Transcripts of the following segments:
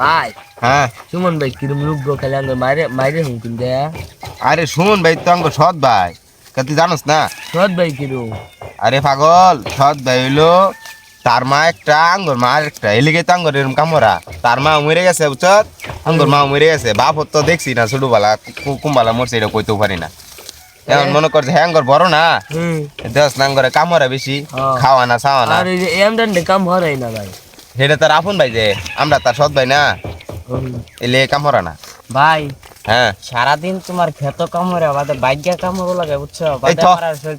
ভাই। হ্যাঁ। সুমন ভাই কিরম লোক গো খালি আঙ্গ মাইরে মাইরে হুমকিন দেয়া। আরে শুন ভাই তো আঙ্গ সৎ ভাই। তুই জানোস না? সৎ ভাই কিরম আরে পাগল সৎ ভাই হইল তার মা একটা আঙ্গর মা একটা এলিগে তো আঙ্গর এরম কামরা তার মা মরে গেছে বুঝছত আঙ্গর মা মরে গেছে। বাপ তো দেখছি না ছোটবেলা কুম্বালা মরছে এটা কইতেও পারি না। এখন মনে করছে হ্যাঁ আঙ্গর বড় না? দেশ না কামরা বেশি হ্যাঁ। খাওয়া না চাওয়া না। কাম হরাই না ভাই। সেটা তার আপন ভাই যে আমরা তার সৎ ভাই না। এলে কামরা না। ভাই হ্যাঁ। সারাদিন তোমার ক্ষেত কামড়ে বাদে বাইজ্ঞা কামড় লাগে বুঝছ?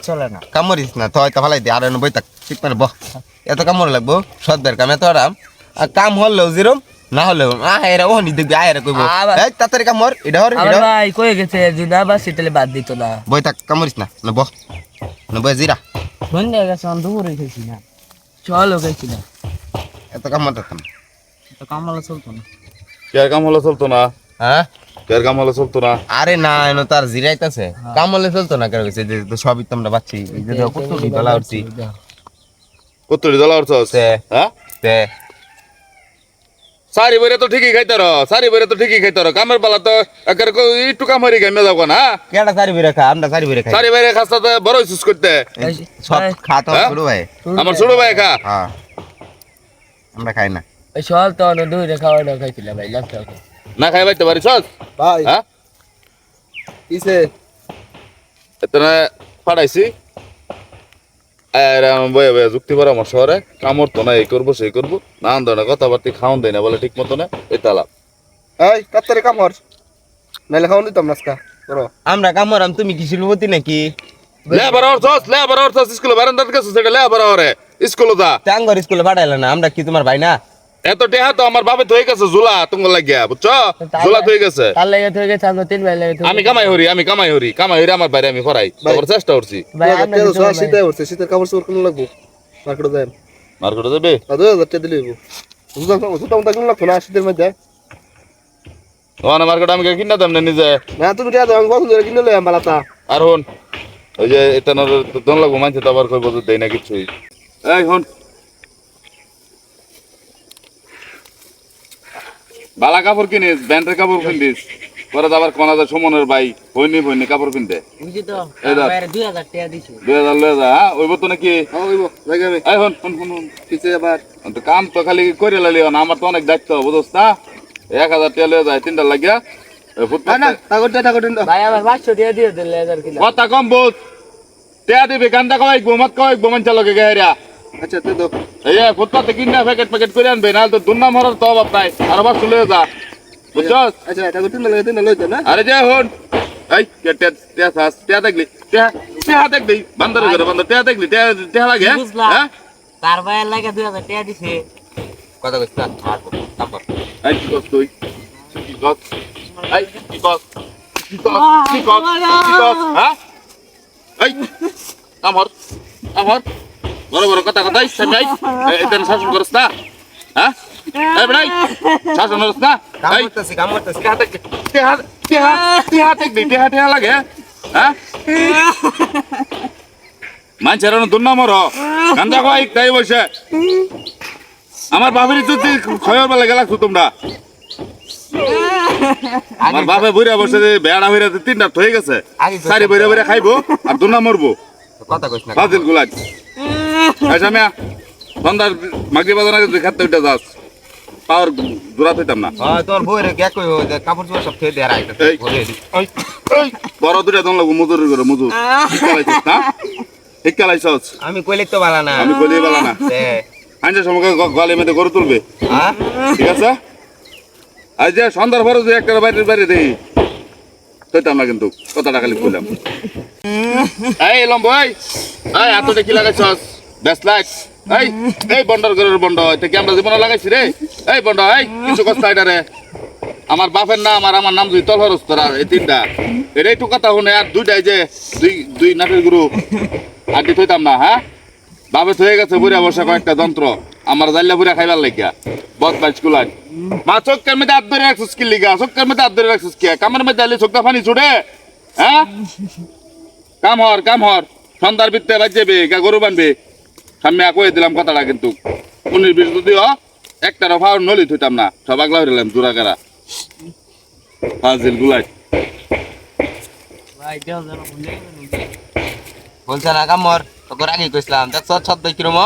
চলে না। কামড়িস না তো হয়তো ভালাই দিয়ে আর বই থাক ঠিক মানে বহ। এত কামড় লাগবো সদ্যের কাম এত আরাম। আর কাম হলেও যেরম না হলেও আহ এরা ওহনি দেখবি আয় এরা কইব। এই তাড়াতাড়ি কামড় এটা হর এটা ভাই কয়ে গেছে? যদি না বাসি তাহলে বাদ দিত না। বই থাক কামড়িস না না বহ। না বই জিরা। সন্ধ্যে গেছে অন দুপুরে খেয়েছি না। চলো গেছি না এত কামলা চলতো না। কেয়ার কাম হলে চলতো না। হ্যাঁ? কেয়ার কাম হলে চলতো না। আরে না এনো তার জিরাইতাছে। কাম হলে চলতো না কেন যে তো সবই তোমরা বাচ্চি এই যে দেখো কত ডলা উঠছি। দলা উঠছস? হ্যাঁ? তে। সারি বেরে তো ঠিকই খাইতার সারি বেরে তো ঠিকই খাইতার কামের বেলা তো একের একটু কাম হয়ে গেমে যাব না? কেডা সারি বেরে খা? আমরা সারি বেরে খাই। সারি বেরে খাস্তা তো বড় সুস করতে। সব খাতো হ্যাঁ? শুরু ভাই। আমার ছোট ভাই খা। হ্যাঁ। আমরা খাই না। ওই সল তো অন্য দুই রেখা ওটা খাইছিলাম ভাই লাস্ট না খাই পারি সস ভাই। হ্যাঁ? কিসে? এতনা পাঠাইছি। আর আমি বয়ে বয়ে যুক্তি পরামর্শ করে কামড় তো না এই করব সেই করব। না ধরনের কথাবার্তা খাওয়ান দেয় না বলে ঠিক মতো না এটা লাভ এই কামর নাইলে খাওয়ান দিতাম নাস্তা করো আমরা কামরাম তুমি কি শিল্পতি নাকি? লেবার আর সস লেবার আর সস স্কুলে বারান্দার কাছে সেটা লেবার আরে স্কুলে যা। টাঙ্গর স্কুলে পাঠাইলে না আমরা কি তোমার ভাই না? এত টেহা তো আমার বাপে থয়ে গেছে ঝুলা তোমার লাগিয়া বুঝছ? ঝুলা থয়ে গেছে। তার লেগে গেছে আমরা তিন ভাই লেগে আমি কামাই হরি আমি কামাই হরি কামাই হরি আমার বাইরে আমি করাই তারপর চেষ্টা করছি। ভাই শীতে শীতের কাপড় কিনে লাগবো মার্কেটে যাই। মার্কেটে যাবে? টাকা দিলে হইব। না শীতের মধ্যে? ওখানে মার্কেটে আমি কিনা দাম না নিজে। না তুমি টাকা দাও আমি পছন্দ করে কিনে লই বালাতা আর হন ওই যে এটা দন লাগবো মানছে তো আবার কইব দেই না কিছুই। এই হন। বালা কাপড় কিনিস ব্যান্ডের কাপড় কিনিস। পরে আবার কোনা যায় সুমনের ভাই হইনি হইনি কাপড় কিনতে। বুঝি তো এই দাও। বাইরে দুই হাজার টাকা দিছো। দুই হাজার লয়ে যা হ্যাঁ? ওইব তো নাকি? হইব লাগে আমি এই হন হন হন কিসে আবার। তো কাম তো খালি করে লালি না আমার তো অনেক দায়িত্ব বুঝোস না? এক হাজার টাকা লয়ে যায় তিনটা লাগিয়া কথা কম বুঝ। টেয়া দিবি গান্দা কমাই গোমাত কমাই গোমান চালকে গেহরিয়া আচ্ছা তুই দাও এই ফুটপাতে কিনা প্যাকেট প্যাকেট করে আনবে নাহলে তো দুর্নাম হরার তো অভাব নাই। আর আবার চলে যা। বুঝছস? আচ্ছা টাকা তিন লাগে তিন লইতে না? আরে যে হন। এই কে তে তে সাস তে দেখলি? তে তে দেখলি? বান্দর করে বান্দর তে দেখলি? তে তে লাগে? হ্যাঁ? তার বাইরে লাগে দুই হাজার টাকা দিছে। কথা কইছ না তারপর। এই কি কস তুই? কি কস এই কি কস কি কস কি কস হ্যাঁ? এই আমর আমর বড় বড় কথা কথা সামনে এটা শাসন করছ না। হ্যাঁ? এই বড়াই শাসন করছ না। কাম করতেছি কাম করতেছি। দেখ টেহা টেহা লাগে। হ্যাঁ? মানুষের দুর্নাম র গান্দা কয় তাই বসে। আমার বাপের যদি খয়র বেলা গেলা তোমরা। আমার বাপে বইরা বসে বেড়া হইরা তিনটা হয়ে গেছে। সারি বইরা বইরা খাইবো আর দুর্নাম মরবো কথা কইছ না। ফাজিল আচ্ছা মিয়া সন্ধ্যার মাগরি বাজার আগে খাতে উঠে যাস। পাওয়ার জোড়া পেতাম না। হ্যাঁ তোর বইরে কে কইব যে কাপড় চোপড় সব থই দে রাইতা এই। ওই, ওই, বড় দুটা দন লাগবো মজুর করে মজুর। না শিক্ষালাইছস আমি কইলে তো বালা না। আমি কইলেই বালা না। আনছে গলে মেয়েতে গরু তুলবে। হ্যাঁ? ঠিক আছে? আজ যে সন্ধ্যার পরে যে একটা বাইরে বাইরে দেই কইতাম না কিন্তু। কথাটা খালি কইলাম। এই লম্ব এই। এত কি লাগাইছস? এই এই বন্ডর ঘরের বন্ড এটা কি আমরা এই বন্ড এই আমার বাপের নাম আর আমার নাম দুই তলহরস এই তিনটা। এটাই তো কথা শুনে, আর দুইটাই যে দুই দুই নাটের গুরু। আর দি থইতাম না হ্যাঁ? বাবে হয়ে গেছে, বুড়া বসা কয়েকটা যন্ত্র। আমার জাল্লা বুড়া খাইবার লাগিয়া। বদ বাইচ কুলান মা, চোখের মধ্যে হাত ধরে রাখছিস কি লিগা? চোখের মধ্যে হাত ধরে রাখছিস কি? কামের মধ্যে আলি চোখটা পানি ছুটে। হ্যাঁ? কাম হর কাম হর। সন্ধ্যার ভিত্তে বাজেবে গা গরু বানবে। সামনে কয়ে দিলাম কথাটা কিন্তু। উনির বিশ যদি হ একটারও ফাউল নলি থইতাম না। সব আগলা হইলাম জোড়া কারা। ফাজিল গুলাই। ভাই দেও যেন বলছে না কামর তোকে আগে কইছিলাম। দেখছ সৎ ভাই কিরম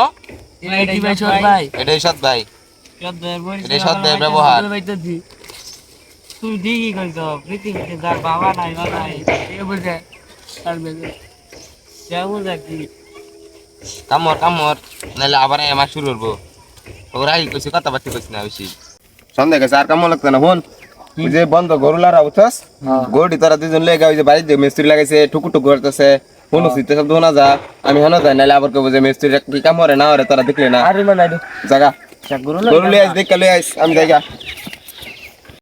এটি ভাই। ভাই। এটাই সৎ ভাই। এটাই সৎদের ব্যবহার। তুই ঠিকই কইছ পৃথিবীতে যার বাবা নাই মা নাই এ বুঝে আর বেজে। যা বুঝে কি। কামর কামর নাহলে আবার আমার শুরু করব তোর আগে কইছি কথা বার্তা কইছি না বেশি সন্ধ্যা গেছে আর কামড় লাগতো না ফোন যে বন্ধ গরু লারা উঠছস গরুটি তোরা দুজন লেগে ওই যে বাড়িতে মিস্ত্রি লাগাইছে টুকু টুকু করতেছে ফোন উচিত সব দোনা যা আমি হেন যাই নাহলে আবার কবো যে মিস্ত্রি কি কাম করে না ওরে তোরা দেখলে না। আরে মানে জাগা। চাকুরো গরু লিয়ে আইস দেখ লিয়ে আইস আমি জায়গা